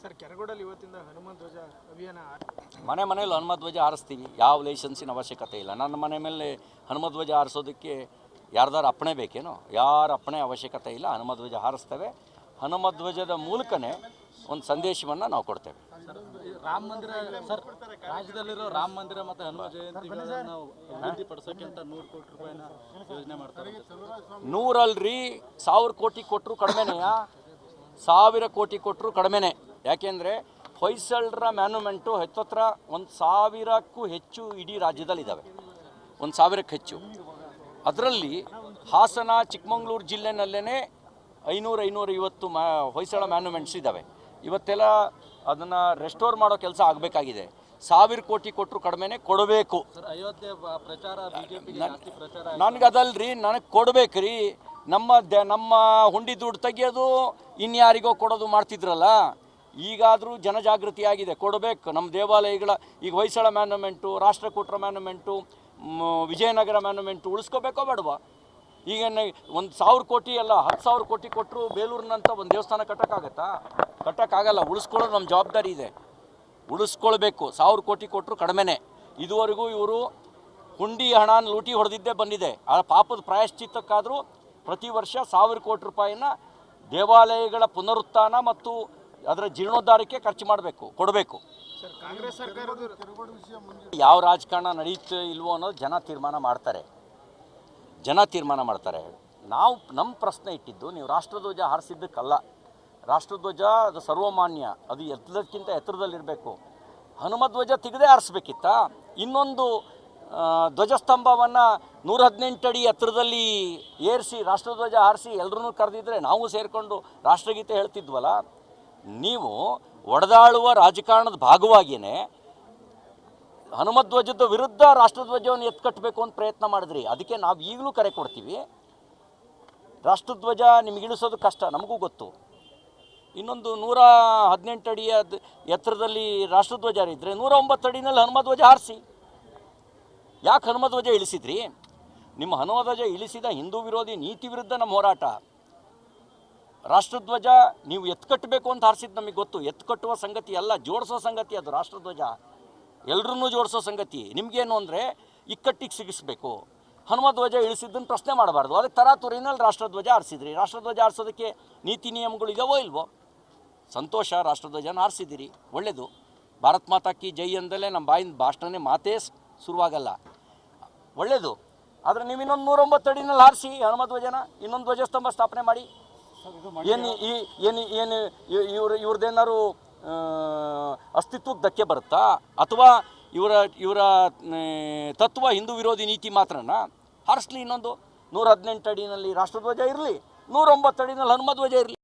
Sir ಕೆರಗೋಡಲ್ಲಿ ಇವತ್ತಿಂದ ಹನುಮ ಧ್ವಜ ಅಭಿಯಾನ ಮನೆ ಮನೇಲಿ ಹನುಮಧ್ವಜ ಹಾರಿಸ್ತೀವಿ ಯಾವ ಲೈಸೆನ್ಸಿನ ಅವಶ್ಯಕತೆ ಇಲ್ಲ. ನನ್ನ ಮನೆ ಮೇಲೆ ಹನುಮಧ್ವಜ ಹಾರಿಸೋದಕ್ಕೆ ಯಾರ್ದಾರು ಅಪ್ಪಣೆ ಬೇಕೇನೋ? ಯಾರ ಅಪ್ಪಣೆ ಅವಶ್ಯಕತೆ ಇಲ್ಲ. ಹನುಮಧ್ವಜ ಹಾರಿಸ್ತೇವೆ ಹನುಮಧ್ವಜದ ಮೂಲಕನೇ ಒಂದು ಸಂದೇಶವನ್ನು ನಾವು ಕೊಡ್ತೇವೆ. ರಾಮ ಮಂದಿರ ಸರ್ ರಾಜ್ಯದಲ್ಲಿರೋ ರಾಮ ಮಂದಿರ ಮತ್ತು ಹನುಮ ಜಯಂತಿಗಳನ್ನ ಅಭಿವೃದ್ಧಿಪಡಿಸೋಕೆ ಅಂತ ನೂರು ಕೋಟಿ ರೂಪಾಯಿನ ಯೋಜನೆ ಮಾಡ್ತಾರೆ. ನೂರಲ್ರಿ ಸಾವಿರ ಕೋಟಿ ಕೊಟ್ಟರು ಕಡಿಮೆನೆಯಾ? ಸಾವಿರ ಕೋಟಿ ಕೊಟ್ಟರು ಕಡಿಮೆನೆ. ಯಾಕೆಂದರೆ ಹೊಯ್ಸಳರ ಮ್ಯಾನುಮೆಂಟು ಹತ್ತತ್ರ ಒಂದು ಸಾವಿರಕ್ಕೂ ಹೆಚ್ಚು ಇಡೀ ರಾಜ್ಯದಲ್ಲಿದ್ದಾವೆ ಒಂದು ಸಾವಿರಕ್ಕೆ ಹೆಚ್ಚು. ಅದರಲ್ಲಿ ಹಾಸನ ಚಿಕ್ಕಮಗಳೂರು ಜಿಲ್ಲೆನಲ್ಲೇ ಐನೂರು ಐನೂರ ಐವತ್ತು ಮ್ಯಾ ಹೊಯ್ಸಳ ಮ್ಯಾನುಮೆಂಟ್ಸ್ ಇದ್ದಾವೆ ಇವತ್ತೆಲ್ಲ ಅದನ್ನು ರೆಸ್ಟೋರ್ ಮಾಡೋ ಕೆಲಸ ಆಗಬೇಕಾಗಿದೆ. ಸಾವಿರ ಕೋಟಿ ಕೊಟ್ಟರು ಕಡಿಮೆನೆ ಕೊಡಬೇಕು. ನನಗೆ ಅದಲ್ರಿ ನನಗೆ ಕೊಡ್ಬೇಕ್ರಿ. ನಮ್ಮ ದ ನಮ್ಮ ಹುಂಡಿ ದುಡ್ಡು ತೆಗೆಯೋದು ಇನ್ಯಾರಿಗೋ ಕೊಡೋದು ಮಾಡ್ತಿದ್ರಲ್ಲ? ಈಗಾದರೂ ಜನಜಾಗೃತಿ ಆಗಿದೆ ಕೊಡಬೇಕು. ನಮ್ಮ ದೇವಾಲಯಗಳ ಈಗ ಹೊಯ್ಸಳ ಮ್ಯಾನುಮೆಂಟು ರಾಷ್ಟ್ರಕೂಟರ ಮ್ಯಾನುಮೆಂಟು ವಿಜಯನಗರ ಮ್ಯಾನುಮೆಂಟು ಉಳಿಸ್ಕೋಬೇಕೋ ಬೇಡವಾ? ಈಗ ಒಂದು ಸಾವಿರ ಕೋಟಿ ಅಲ್ಲ, ಹತ್ತು ಸಾವಿರ ಕೋಟಿ ಕೊಟ್ಟರು ಬೇಲೂರಿನಂತ ಒಂದು ದೇವಸ್ಥಾನ ಕಟ್ಟೋಕ್ಕಾಗತ್ತಾ? ಕಟ್ಟೋಕ್ಕಾಗಲ್ಲ, ಉಳಿಸ್ಕೊಳ್ಳೋದು ನಮ್ಮ ಜವಾಬ್ದಾರಿ ಇದೆ. ಉಳಿಸ್ಕೊಳ್ಬೇಕು. ಸಾವಿರ ಕೋಟಿ ಕೊಟ್ಟರು ಕಡಿಮೆನೆ. ಇದುವರೆಗೂ ಇವರು ಹುಂಡಿ ಹಣ ಲೂಟಿ ಹೊಡೆದಿದ್ದೇ ಬಂದಿದೆ. ಆ ಪಾಪದ ಪ್ರಾಯಶ್ಚಿತ್ತಕ್ಕಾದರೂ ಪ್ರತಿ ವರ್ಷ ಸಾವಿರ ಕೋಟಿ ರೂಪಾಯಿನ ದೇವಾಲಯಗಳ ಪುನರುತ್ಥಾನ ಮತ್ತು ಅದರ ಜೀರ್ಣೋದ್ಧಾರಕ್ಕೆ ಖರ್ಚು ಮಾಡಬೇಕು ಕೊಡಬೇಕು. ಸರ್ ಕಾಂಗ್ರೆಸ್ ಸರ್ಕಾರದ ಯಾವ ರಾಜಕಾರಣ ನಡೆಯುತ್ತೆ ಇಲ್ವೋ ಅನ್ನೋದು ಜನ ತೀರ್ಮಾನ ಮಾಡ್ತಾರೆ. ಜನ ತೀರ್ಮಾನ ಮಾಡ್ತಾರೆ. ನಾವು ನಮ್ಮ ಪ್ರಶ್ನೆ ಇಟ್ಟಿದ್ದು ನೀವು ರಾಷ್ಟ್ರಧ್ವಜ ಹಾರಿಸಿದ್ದಕ್ಕಲ್ಲ. ರಾಷ್ಟ್ರಧ್ವಜ ಅದು ಸರ್ವಮಾನ್ಯ ಅದು ಎತ್ತದಕ್ಕಿಂತ ಎತ್ತರದಲ್ಲಿರಬೇಕು. ಹನುಮಧ್ವಜ ತೆಗೆದೇ ಹಾರಿಸ್ಬೇಕಿತ್ತ? ಇನ್ನೊಂದು ಧ್ವಜಸ್ತಂಭವನ್ನು ನೂರ ಹದಿನೆಂಟು ಅಡಿ ಎತ್ತರದಲ್ಲಿ ಏರಿಸಿ ರಾಷ್ಟ್ರಧ್ವಜ ಹಾರಿಸಿ ಎಲ್ಲರೂ ಕರೆದಿದ್ರೆ ನಾವು ಸೇರಿಕೊಂಡು ರಾಷ್ಟ್ರಗೀತೆ ಹೇಳ್ತಿದ್ವಲ್ಲ ನೀವು ಒಡೆದಾಳುವ ರಾಜಕಾರಣದ ಭಾಗವಾಗಿಯೇ ಹನುಮಧ್ವಜದ ವಿರುದ್ಧ ರಾಷ್ಟ್ರಧ್ವಜವನ್ನು ಎತ್ಕಟ್ಟಬೇಕು ಅಂತ ಪ್ರಯತ್ನ ಮಾಡಿದ್ರಿ. ಅದಕ್ಕೆ ನಾವು ಈಗಲೂ ಕರೆ ಕೊಡ್ತೀವಿ. ರಾಷ್ಟ್ರಧ್ವಜ ನಿಮಗೆ ಇಳಿಸೋದು ಕಷ್ಟ, ನಮಗೂ ಗೊತ್ತು. ಇನ್ನೊಂದು ನೂರ ಹದಿನೆಂಟು ಅಡಿಯ ಎತ್ತರದಲ್ಲಿ ರಾಷ್ಟ್ರಧ್ವಜ ಇದ್ದರೆ ನೂರ ಒಂಬತ್ತು ಅಡಿನಲ್ಲಿ ಹನುಮಧ್ವಜ ಹಾರಿಸಿ. ಯಾಕೆ ಹನುಮಧ್ವಜ ಇಳಿಸಿದ್ರಿ? ನಿಮ್ಮ ಹನುಮಧ್ವಜ ಇಳಿಸಿದ ಹಿಂದೂ ವಿರೋಧಿ ನೀತಿ ವಿರುದ್ಧ ನಮ್ಮ ಹೋರಾಟ. ರಾಷ್ಟ್ರಧ್ವಜ ನೀವು ಎತ್ಕಟ್ಟಬೇಕು ಅಂತ ಹಾರಿಸಿದ್ದು ನಮಗೆ ಗೊತ್ತು. ಎತ್ಕಟ್ಟುವ ಸಂಗತಿ ಅಲ್ಲ, ಜೋಡಿಸೋ ಸಂಗತಿ ಅದು ರಾಷ್ಟ್ರಧ್ವಜ. ಎಲ್ಲರನ್ನೂ ಜೋಡಿಸೋ ಸಂಗತಿ. ನಿಮಗೇನು ಅಂದರೆ ಇಕ್ಕಟ್ಟಿಗೆ ಸಿಗಿಸ್ಬೇಕು. ಹನುಮಧ್ವಜ ಇಳಿಸಿದ್ದನ್ನು ಪ್ರಶ್ನೆ ಮಾಡಬಾರ್ದು. ಅದಕ್ಕೆ ತರಾತುರಿನಲ್ಲಿ ರಾಷ್ಟ್ರಧ್ವಜ ಆರಿಸಿದ್ರಿ ರಾಷ್ಟ್ರಧ್ವಜ ಆರಿಸೋದಕ್ಕೆ ನೀತಿ ನಿಯಮಗಳು ಇದಾವೋ ಇಲ್ವೋ? ಸಂತೋಷ ರಾಷ್ಟ್ರಧ್ವಜನ ಆರಿಸಿದ್ದೀರಿ ಒಳ್ಳೆಯದು ಭಾರತ್ ಮಾತಾ ಕಿ ಜೈ ಅಂದಲೇ ನಮ್ಮ ಬಾಯಿಂದ ಭಾಷಣನೇ ಮಾತೇ ಶುರುವಾಗಲ್ಲ. ಒಳ್ಳೆಯದು ಆದರೆ ನೀವು ಇನ್ನೊಂದು ನೂರೊಂಬತ್ತು ಅಡಿನಲ್ಲಿ ಹಾರಿಸಿ ಹನುಮಧ್ವಜನ, ಇನ್ನೊಂದು ಧ್ವಜಸ್ತಂಭ ಸ್ಥಾಪನೆ ಮಾಡಿ. ಏನು ಈ, ಏನು ಏನು ಇವ್ರ ಇವ್ರದ್ದೇನಾದ್ರು ಅಸ್ತಿತ್ವಕ್ಕೆ ಧಕ್ಕೆ ಬರುತ್ತಾ? ಅಥವಾ ಇವರ ಇವರ ತತ್ವ ಹಿಂದೂ ವಿರೋಧಿ ನೀತಿ ಮಾತ್ರನಾ? ಹಾರಿಸ್ಲಿ ಇನ್ನೊಂದು ನೂರ ಹದಿನೆಂಟು ಅಡಿನಲ್ಲಿ ರಾಷ್ಟ್ರಧ್ವಜ ಇರಲಿ, ನೂರೊಂಬತ್ತು ಅಡಿನಲ್ಲಿ ಹನುಮಧ್ವಜ ಇರಲಿ.